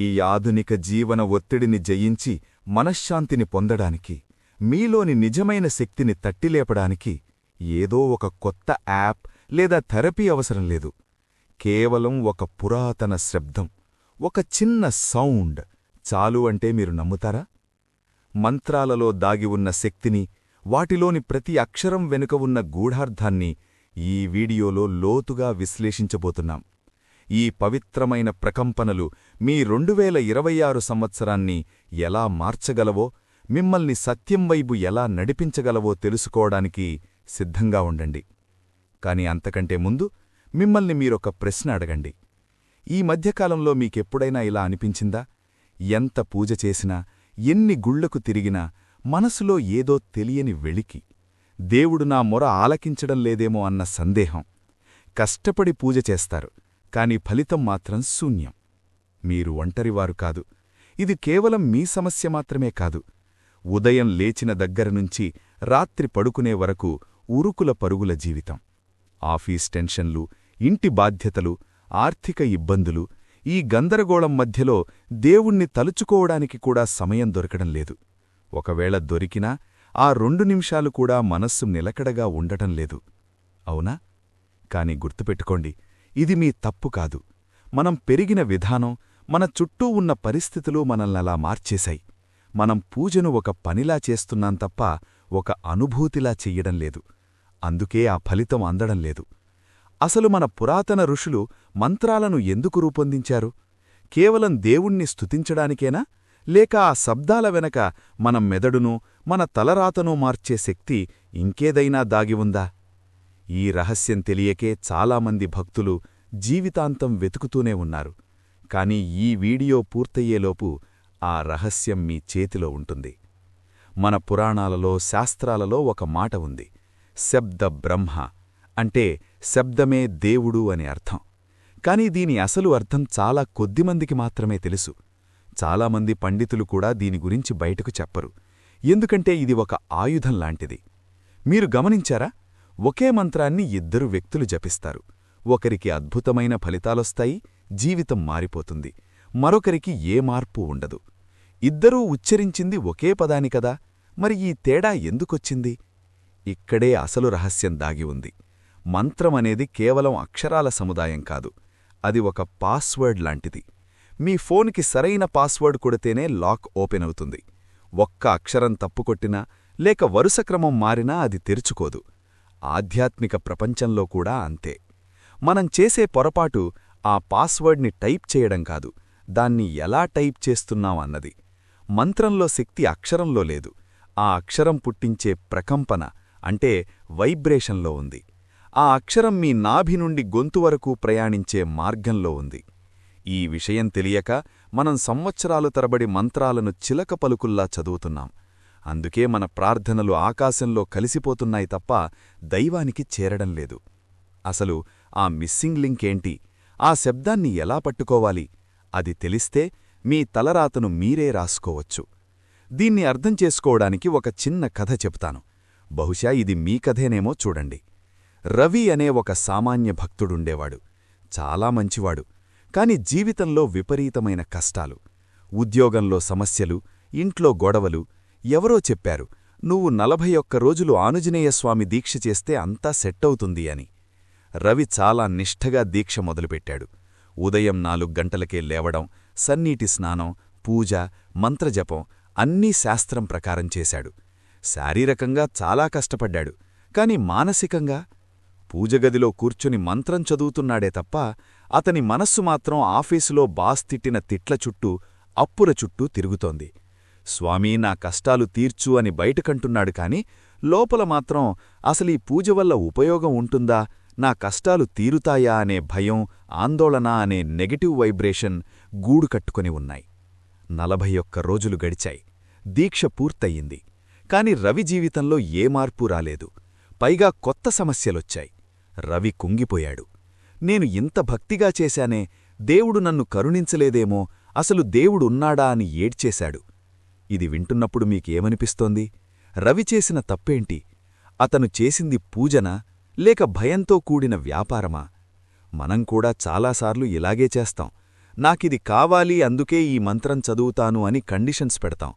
ఈ ఆధునిక జీవన ఒత్తిడిని జయించి మనశ్శాంతిని పొందడానికి మీలోని నిజమైన శక్తిని తట్టిలేపడానికి ఏదో ఒక కొత్త యాప్ లేదా థెరపీ అవసరం లేదు. కేవలం ఒక పురాతన శబ్దం ఒక చిన్న సౌండ్ చాలు అంటే మీరు నమ్ముతారా? మంత్రాలలో దాగి ఉన్న శక్తిని వాటిలోని ప్రతి అక్షరం వెనుక ఉన్న గూఢార్థాన్ని ఈ వీడియోలో లోతుగా విశ్లేషించబోతున్నాం. ఈ పవిత్రమైన ప్రకంపనలు మీ రెండువేల ఇరవై ఆరు సంవత్సరాన్ని ఎలా మార్చగలవో మిమ్మల్ని సత్యం వైపు ఎలా నడిపించగలవో తెలుసుకోవడానికి సిద్ధంగా ఉండండి. కాని అంతకంటే ముందు మిమ్మల్ని మీరొక ప్రశ్న అడగండి. ఈ మధ్యకాలంలో మీకెప్పుడైనా ఇలా అనిపించిందా? ఎంత పూజ చేసినా ఎన్ని గుళ్ళకు తిరిగినా మనసులో ఏదో తెలియని వెళికి దేవుడు నా మొర ఆలకించడం లేదేమో అన్న సందేహం. కష్టపడి పూజ చేస్తారు. కాని ఫలితం మాత్రం శూన్యం. మీరు ఒంటరివారు కాదు. ఇది కేవలం మీ సమస్య మాత్రమే కాదు. ఉదయం లేచిన దగ్గరనుంచి రాత్రి పడుకునే వరకు ఉరుకుల పరుగుల జీవితం. ఆఫీస్ టెన్షన్లు ఇంటి బాధ్యతలు ఆర్థిక ఇబ్బందులు ఈ గందరగోళం మధ్యలో దేవుణ్ణి తలుచుకోవడానికి కూడా సమయం దొరకడం లేదు. ఒకవేళ దొరికినా ఆ రెండు నిమిషాలు కూడా మనస్సు నిలకడగా ఉండటం లేదు. అవునా? కాని గుర్తుపెట్టుకోండి ఇది మీ తప్పు కాదు. మనం పెరిగిన విధానం మన చుట్టూ ఉన్న పరిస్థితులు మనల్నలా మార్చేశాయి. మనం పూజను ఒక పనిలా చేస్తున్నాం తప్ప ఒక అనుభూతిలా చెయ్యడం లేదు. అందుకే ఆ ఫలితం అందడం లేదు. అసలు మన పురాతన ఋషులు మంత్రాలను ఎందుకు రూపొందించారు? కేవలం దేవుణ్ణి స్తుతించడానికేనా? లేక ఆ శబ్దాల వెనక మన మెదడును మన తలరాతను మార్చే శక్తి ఇంకేదైనా దాగి ఉందా? ఈ రహస్యం తెలియకే చాలామంది భక్తులు జీవితాంతం వెతుకుతూనే ఉన్నారు. కాని ఈ వీడియో పూర్తయ్యేలోపు ఆ రహస్యం మీ చేతిలో ఉంటుంది. మన పురాణాలలో శాస్త్రాలలో ఒక మాట ఉంది. శబ్ద బ్రహ్మ అంటే శబ్దమే దేవుడు అని అర్థం. కాని దీని అసలు అర్థం చాలా కొద్దిమందికి మాత్రమే తెలుసు. చాలామంది పండితులు కూడా దీని గురించి బయటకు చెప్పరు. ఎందుకంటే ఇది ఒక ఆయుధం లాంటిది. మీరు గమనించారా? ఒకే మంత్రాన్ని ఇద్దరు వ్యక్తులు జపిస్తారు. ఒకరికి అద్భుతమైన ఫలితాలొస్తాయి జీవితం మారిపోతుంది. మరొకరికి ఏ మార్పు ఉండదు. ఇద్దరూ ఉచ్చరించింది ఒకే పదాని కదా మరి ఈ తేడా ఎందుకొచ్చింది? ఇక్కడే అసలు రహస్యం దాగి ఉంది. మంత్రమనేది కేవలం అక్షరాల సముదాయం కాదు అది ఒక పాస్వర్డ్ లాంటిది. మీ ఫోన్కి సరైన పాస్వర్డ్ కొడితేనే లాక్ ఓపెన్ అవుతుంది. ఒక్క అక్షరం తప్పుకొట్టినా లేక వరుసక్రమం మారినా అది తెరుచుకోదు. ఆధ్యాత్మిక ప్రపంచంలో కూడా అంతే. మనం చేసే పొరపాటు ఆ పాస్వర్డ్ని టైప్ చేయడం కాదు దాన్ని ఎలా టైప్ చేస్తున్నాం అన్నది. మంత్రంలో శక్తి అక్షరంలో లేదు. ఆ అక్షరం పుట్టించే ప్రకంపన అంటే వైబ్రేషన్లో ఉంది. ఆ అక్షరం మీ నాభి నుండి గొంతు వరకు ప్రయాణించే మార్గంలో ఉంది. ఈ విషయం తెలియక మనం సంవత్సరాలు తరబడి మంత్రాలను చిలక పలుకుల్లా చదువుతున్నాం. అందుకే మన ప్రార్థనలు ఆకాశంలో కలిసిపోతున్నాయి తప్ప దైవానికి చేరడం లేదు. అసలు ఆ మిస్సింగ్ లింక్ ఏంటి? ఆ శబ్దాన్ని ఎలా పట్టుకోవాలి? అది తెలిస్తే మీ తలరాతను మీరే రాసుకోవచ్చు. దీన్ని అర్థం చేసుకోవడానికి ఒక చిన్న కథ చెప్తాను బహుశా ఇది మీ కథేనేమో చూడండి. రవి అనే ఒక సామాన్య భక్తుడుండేవాడు. చాలా మంచివాడు. కాని జీవితంలో విపరీతమైన కష్టాలు. ఉద్యోగంలో సమస్యలు ఇంట్లో గొడవలు ఎవరో చెప్పారు నువ్వు నలభై ఒక్క రోజులు ఆనుజనేయస్వామి దీక్ష చేస్తే అంతా సెట్టవుతుంది అని. రవి చాలా నిష్ఠగా దీక్ష మొదలుపెట్టాడు. ఉదయం నాలుగు గంటలకే లేవడం సన్నీటి స్నానం పూజ మంత్రజపం అన్నీ శాస్త్రం ప్రకారం చేశాడు. శారీరకంగా చాలా కష్టపడ్డాడు కాని మానసికంగా పూజగదిలో కూర్చుని మంత్రం చదువుతున్నాడే తప్ప అతని మనస్సు మాత్రం ఆఫీసులో బాస్ తిట్టిన తిట్ల చుట్టూ అప్పుల చుట్టూ తిరుగుతోంది. స్వామీ నా కష్టాలు తీర్చు అని బయటకంటున్నాడు కాని లోపల మాత్రం అసలీ పూజ వల్ల ఉపయోగం ఉంటుందా? నా కష్టాలు తీరుతాయా అనే భయం ఆందోళన అనే నెగటివ్ వైబ్రేషన్ గూడు కట్టుకుని ఉన్నాయి. నలభై ఒక్క రోజులు గడిచాయి. దీక్ష పూర్తయింది. కాని రవి జీవితంలో ఏ మార్పు రాలేదు. పైగా కొత్త సమస్యలొచ్చాయి. రవి కుంగిపోయాడు. నేను ఇంత భక్తిగా చేశానే దేవుడు నన్ను కరుణించలేదేమో అసలు దేవుడున్నాడా అని ఏడ్చేశాడు. ఇది వింటున్నప్పుడు మీకేమనిపిస్తోంది? రవి చేసిన తప్పేంటి? అతను చేసింది పూజనా? లేక భయంతో కూడిన వ్యాపారమా? మనం కూడా చాలాసార్లు ఇలాగే చేస్తాం. నాకిది కావాలి అందుకే ఈ మంత్రం చదువుతాను అని కండిషన్స్ పెడతాం.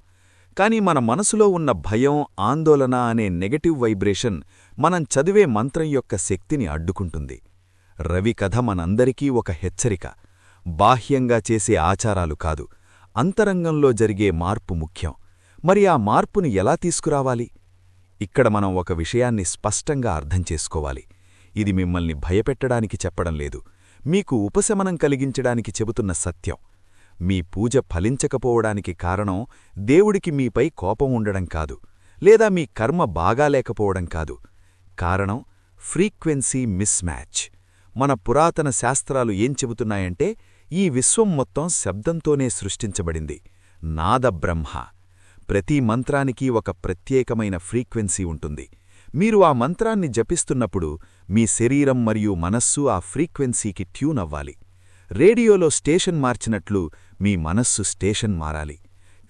కాని మన మనసులో ఉన్న భయం ఆందోళన అనే నెగటివ్ వైబ్రేషన్ మనం చదివే మంత్రం యొక్క శక్తిని అడ్డుకుంటుంది. రవి కథ మనందరికీ ఒక హెచ్చరిక. బాహ్యంగా చేసే ఆచారాలు కాదు. అంతరంగంలో జరిగే మార్పు ముఖ్యం. మరి ఆ మార్పుని ఎలా తీసుకురావాలి? ఇక్కడ మనం ఒక విషయాన్ని స్పష్టంగా అర్థం చేసుకోవాలి. ఇది మిమ్మల్ని భయపెట్టడానికి చెప్పడం లేదు. మీకు ఉపశమనం కలిగించడానికి చెబుతున్న సత్యం. మీ పూజ ఫలించకపోవడానికి కారణం దేవుడికి మీపై కోపం ఉండడం కాదు. లేదా మీ కర్మ బాగాలేకపోవడం కాదు. కారణం ఫ్రీక్వెన్సీ మిస్ మ్యాచ్ మన పురాతన శాస్త్రాలు ఏం చెబుతున్నాయంటే ఈ విశ్వం మొత్తం శబ్దంతోనే సృష్టించబడింది. నాదబ్రహ్మ ప్రతి మంత్రానికి ఒక ప్రత్యేకమైన ఫ్రీక్వెన్సీ ఉంటుంది. మీరు ఆ మంత్రాన్ని జపిస్తున్నప్పుడు మీ శరీరం మరియు మనస్సు ఆ ఫ్రీక్వెన్సీకి ట్యూన్ అవ్వాలి. రేడియోలో స్టేషన్ మార్చినట్లు మీ మనస్సు స్టేషన్ మారాలి.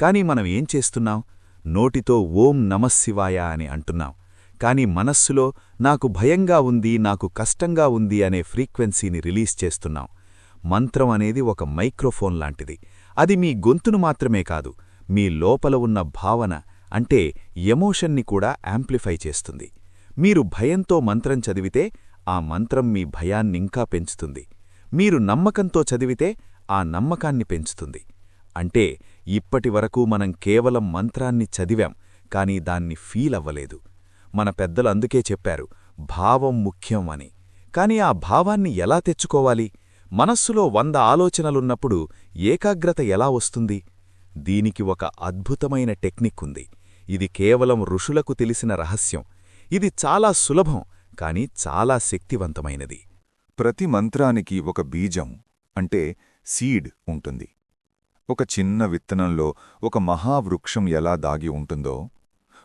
కాని మనం ఏం చేస్తున్నాం? నోటితో ఓం నమశివాయ అని అంటున్నాం. కాని మనస్సులో నాకు భయంగా ఉంది నాకు కష్టంగా ఉంది అనే ఫ్రీక్వెన్సీని రిలీజ్ చేస్తున్నాం. మంత్రం అనేది ఒక మైక్రోఫోన్ లాంటిది. అది మీ గొంతును మాత్రమే కాదు మీ లోపల ఉన్న భావన అంటే ఎమోషన్ని కూడా యాంప్లిఫై చేస్తుంది. మీరు భయంతో మంత్రం చదివితే ఆ మంత్రం మీ భయాన్నింకా పెంచుతుంది. మీరు నమ్మకంతో చదివితే ఆ నమ్మకాన్ని పెంచుతుంది. అంటే ఇప్పటివరకు మనం కేవలం మంత్రాన్ని చదివాం కాని దాన్ని ఫీల్ అవ్వలేదు. మన పెద్దలు అందుకే చెప్పారు భావం ముఖ్యం అని. కాని ఆ భావాన్ని ఎలా తెచ్చుకోవాలి? మనస్సులో వంద ఆలోచనలున్నప్పుడు ఏకాగ్రత ఎలా వస్తుంది? దీనికి ఒక అద్భుతమైన టెక్నిక్ ఉంది. ఇది కేవలం ఋషులకు తెలిసిన రహస్యం. ఇది చాలా సులభం కాని చాలా శక్తివంతమైనది. ప్రతి మంత్రానికి ఒక బీజం అంటే సీడ్ ఉంటుంది. ఒక చిన్న విత్తనంలో ఒక మహావృక్షం ఎలా దాగి ఉంటుందో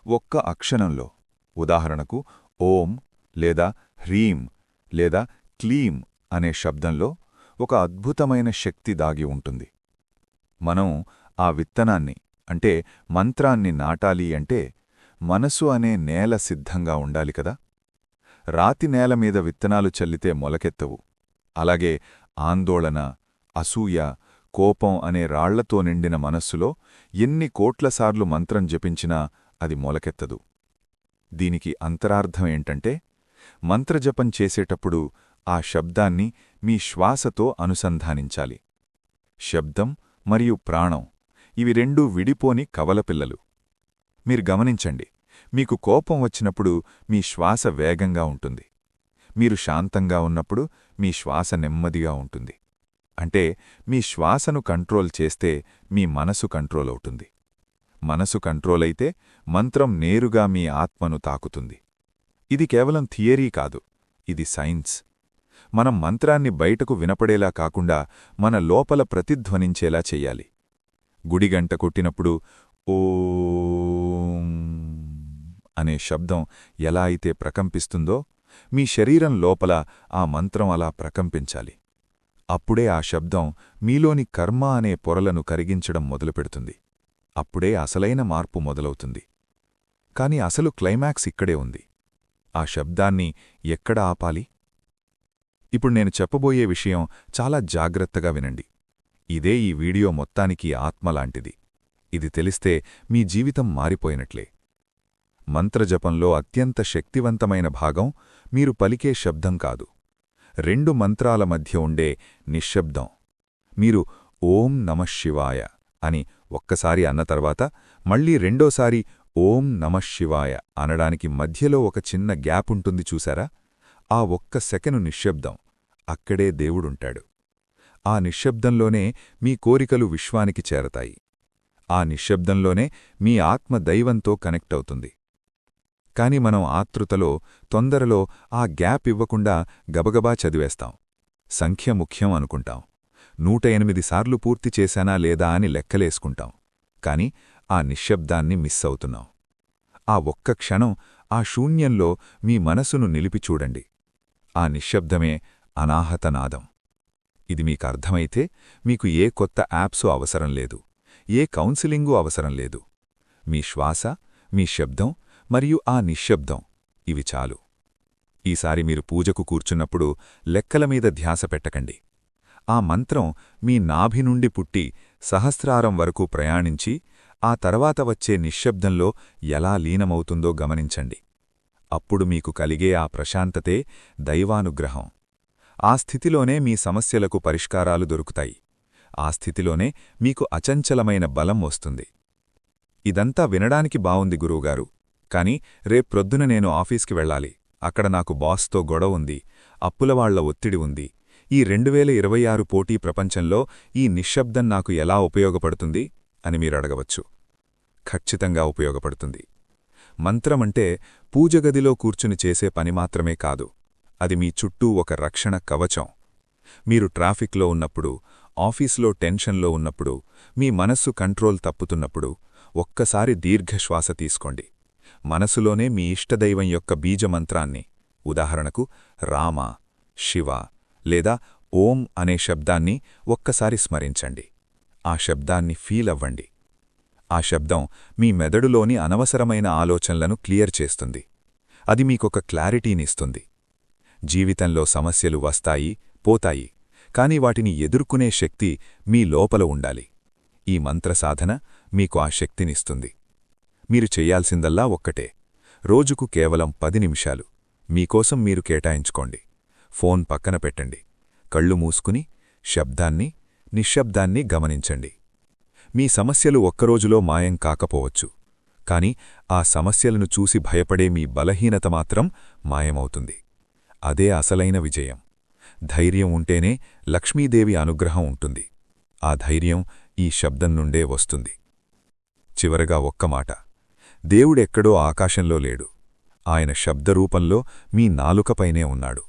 ఒక్క అక్షరంలో. ఉదాహరణకు ఓం లేదా హ్రీం లేదా క్లీం అనే శబ్దంలో ఒక అద్భుతమైన శక్తి దాగి ఉంటుంది. మనం ఆ విత్తనాన్ని అంటే మంత్రాన్ని నాటాలి అంటే మనసు అనే నేల సిద్ధంగా ఉండాలి కదా? రాతి నేల మీద విత్తనాలు చల్లితే మొలకెత్తవు. అలాగే ఆందోళన అసూయ కోపం అనే రాళ్ళతో నిండిన మనస్సులో ఎన్ని కోట్లసార్లు మంత్రం జపించినా అది మొలకెత్తదు. దీనికి అంతరార్థం ఏంటంటే మంత్రజపం చేసేటప్పుడు ఆ శబ్దాన్ని మీ శ్వాసతో అనుసంధానించాలి. శబ్దం మరియు ప్రాణం ఇవి రెండూ విడిపోని కవలపిల్లలు మీరు గమనించండి మీకు కోపం వచ్చినప్పుడు మీ శ్వాస వేగంగా ఉంటుంది. మీరు శాంతంగా ఉన్నప్పుడు మీ శ్వాస నెమ్మదిగా ఉంటుంది. అంటే మీ శ్వాసను కంట్రోల్ చేస్తే మీ మనసు కంట్రోల్ అవుతుంది. మనసు కంట్రోల్ అయితే మంత్రం నేరుగా మీ ఆత్మను తాకుతుంది. ఇది కేవలం థియరీ కాదు ఇది సైన్స్. మనం మంత్రాన్ని బయటకు వినపడేలా కాకుండా మన లోపల ప్రతిధ్వనించేలా చెయ్యాలి గుడిగంట కొట్టినప్పుడు ఓం అనే శబ్దం ఎలా అయితే ప్రకంపిస్తుందో మీ శరీరం లోపల ఆ మంత్రం అలా ప్రకంపించాలి. అప్పుడే ఆ శబ్దం మీలోని కర్మ అనే పొరలను కరిగించడం మొదలుపెడుతుంది. అప్పుడే అసలైన మార్పు మొదలవుతుంది. కాని అసలు క్లైమాక్స్ ఇక్కడే ఉంది. ఆ శబ్దాన్ని ఎక్కడ ఆపాలి? ఇప్పుడు నేను చెప్పబోయే విషయం చాలా జాగ్రత్తగా వినండి. ఇదే ఈ వీడియో మొత్తానికి ఆత్మలాంటిది ఇది తెలిస్తే మీ జీవితం మారిపోయినట్లే. మంత్రజపంలో అత్యంత శక్తివంతమైన భాగం మీరు పలికే శబ్దం కాదు. రెండు మంత్రాల మధ్య ఉండే నిశ్శబ్దం. మీరు ఓం నమశివాయ అని ఒక్కసారి అన్న తర్వాత మళ్ళీ రెండోసారి ఓం నమశివాయ అనడానికి మధ్యలో ఒక చిన్న గ్యాప్ ఉంటుంది చూసారా? ఆ ఒక్క సెకను నిశ్శబ్దం. అక్కడే దేవుడుంటాడు. ఆ నిశ్శబ్దంలోనే మీ కోరికలు విశ్వానికి చేరతాయి. ఆ నిశ్శబ్దంలోనే మీ ఆత్మ దైవంతో కనెక్ట్ అవుతుంది కాని మనం ఆతృతలో తొందరలో ఆ గ్యాప్ ఇవ్వకుండా గబగబా చదివేస్తాం. సంఖ్య ముఖ్యం అనుకుంటాం. నూట ఎనిమిది సార్లు పూర్తి చేశానా లేదా అని లెక్కలేసుకుంటాం. కాని ఆ నిశ్శబ్దాన్ని మిస్ అవుతున్నాం. ఆ ఒక్క క్షణం ఆ శూన్యంలో మీ మనసును నిలిపి చూడండి ఆ నిశ్శబ్దమే అనాహతనాదం. ఇది మీకర్థమైతే మీకు ఏ కొత్త యాప్సు అవసరం లేదు ఏ కౌన్సిలింగు అవసరం లేదు. మీ శ్వాస మీ శబ్దం మరియు ఆ నిశ్శబ్దం ఇవి చాలు. ఈసారి మీరు పూజకు కూర్చున్నప్పుడు లెక్కల మీద ధ్యాస పెట్టకండి. ఆ మంత్రం మీ నాభి నుండి పుట్టి సహస్రారం వరకు ప్రయాణించి ఆ తర్వాత వచ్చే నిశ్శబ్దంలో ఎలా లీనమవుతుందో గమనించండి. అప్పుడు మీకు కలిగే ఆ ప్రశాంతతే దైవానుగ్రహం. ఆ స్థితిలోనే మీ సమస్యలకు పరిష్కారాలు దొరుకుతాయి. ఆ స్థితిలోనే మీకు అచంచలమైన బలం వస్తుంది. ఇదంతా వినడానికి బావుంది గురువుగారు. కాని రేప్రొద్దున నేను ఆఫీస్కి వెళ్ళాలి. అక్కడ నాకు బాస్తో గొడవ ఉంది. అప్పులవాళ్ళ ఒత్తిడి ఉంది. ఈ రెండువేల ఇరవై ఆరు పోటీ ప్రపంచంలో ఈ నిశ్శబ్దం నాకు ఎలా ఉపయోగపడుతుంది అని మీరడగవచ్చు ఖచ్చితంగా ఉపయోగపడుతుంది. మంత్రమంటే పూజగదిలో కూర్చుని చేసే పని మాత్రమే కాదు. అది మీ చుట్టూ ఒక రక్షణ కవచం. మీరు ట్రాఫిక్లో ఉన్నప్పుడు ఆఫీసులో టెన్షన్లో ఉన్నప్పుడు మీ మనస్సు కంట్రోల్ తప్పుతున్నప్పుడు ఒక్కసారి దీర్ఘశ్వాస తీసుకోండి. మనసులోనే మీ ఇష్టదైవం యొక్క బీజమంత్రాన్ని ఉదాహరణకు రామ శివ లేదా ఓం అనే శబ్దాన్ని ఒక్కసారి స్మరించండి. ఆ శబ్దాన్ని ఫీల్ అవ్వండి. ఆ శబ్దం మీ మెదడులోని అనవసరమైన ఆలోచనలను క్లియర్ చేస్తుంది. అది మీకొక క్లారిటీనిస్తుంది. జీవితంలో సమస్యలు వస్తాయి పోతాయి కాని వాటిని ఎదుర్కొనే శక్తి మీ లోపల ఉండాలి. ఈ మంత్రసాధన మీకు ఆ శక్తినిస్తుంది. మీరు చెయ్యాల్సిందల్లా ఒక్కటే. రోజుకు కేవలం పది నిమిషాలు. మీకోసం మీరు కేటాయించుకోండి. ఫోన్ పక్కన పెట్టండి. కళ్ళు మూసుకుని శబ్దాన్ని నిశ్శబ్దాన్ని గమనించండి. మీ సమస్యలు ఒక్కరోజులో మాయం కాకపోవచ్చు. కాని ఆ సమస్యలను చూసి భయపడే మీ బలహీనత మాత్రం మాయమవుతుంది. అదే అసలైన విజయం. ధైర్యం ఉంటేనే లక్ష్మీదేవి అనుగ్రహం ఉంటుంది. ఆ ధైర్యం ఈ శబ్దం నుండే వస్తుంది. చివరగా ఒక్క మాట. దేవుడెక్కడో ఆకాశంలో లేడు. ఆయన శబ్దరూపంలో మీ నాలుకపైనే ఉన్నాడు.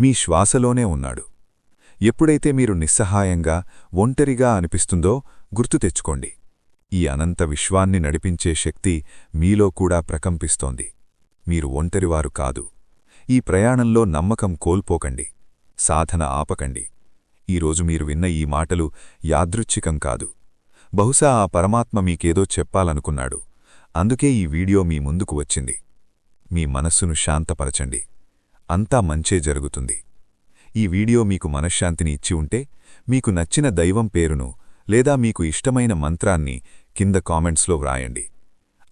మీ శ్వాసలోనే ఉన్నాడు. ఎప్పుడైతే మీరు నిస్సహాయంగా ఒంటరిగా అనిపిస్తుందో గుర్తు తెచ్చుకోండి. ఈ అనంత విశ్వాన్ని నడిపించే శక్తి మీలో కూడా ప్రకంపిస్తోంది. మీరు ఒంటరివారు కాదు. ఈ ప్రయాణంలో నమ్మకం కోల్పోకండి. సాధన ఆపకండి. ఈరోజు మీరు విన్న ఈ మాటలు యాదృచ్ఛికం కాదు. బహుశా ఆ పరమాత్మ మీకేదో చెప్పాలనుకున్నాడు. అందుకే ఈ వీడియో మీ ముందుకు వచ్చింది. మీ మనస్సును శాంతపరచండి. అంతా మంచే జరుగుతుంది. ఈ వీడియో మీకు మనశ్శాంతిని ఇచ్చి ఉంటే మీకు నచ్చిన దైవం పేరును లేదా మీకు ఇష్టమైన మంత్రాన్ని కింద కామెంట్స్లో వ్రాయండి.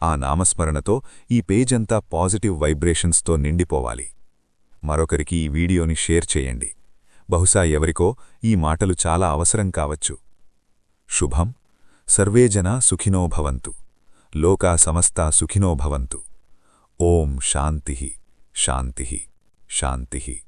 ఆ నామస్మరణతో ఈ పేజంతా పాజిటివ్ వైబ్రేషన్స్తో నిండిపోవాలి. మరొకరికి ఈ వీడియోని షేర్ చేయండి. బహుశా ఎవరికో ఈ మాటలు చాలా అవసరం కావచ్చు. శుభం. సర్వే జనా సుఖినో భవంతు. లోకా సమస్తా సుఖినో భవంతు. ఓం శాంతి. శాంతి. శాంతి.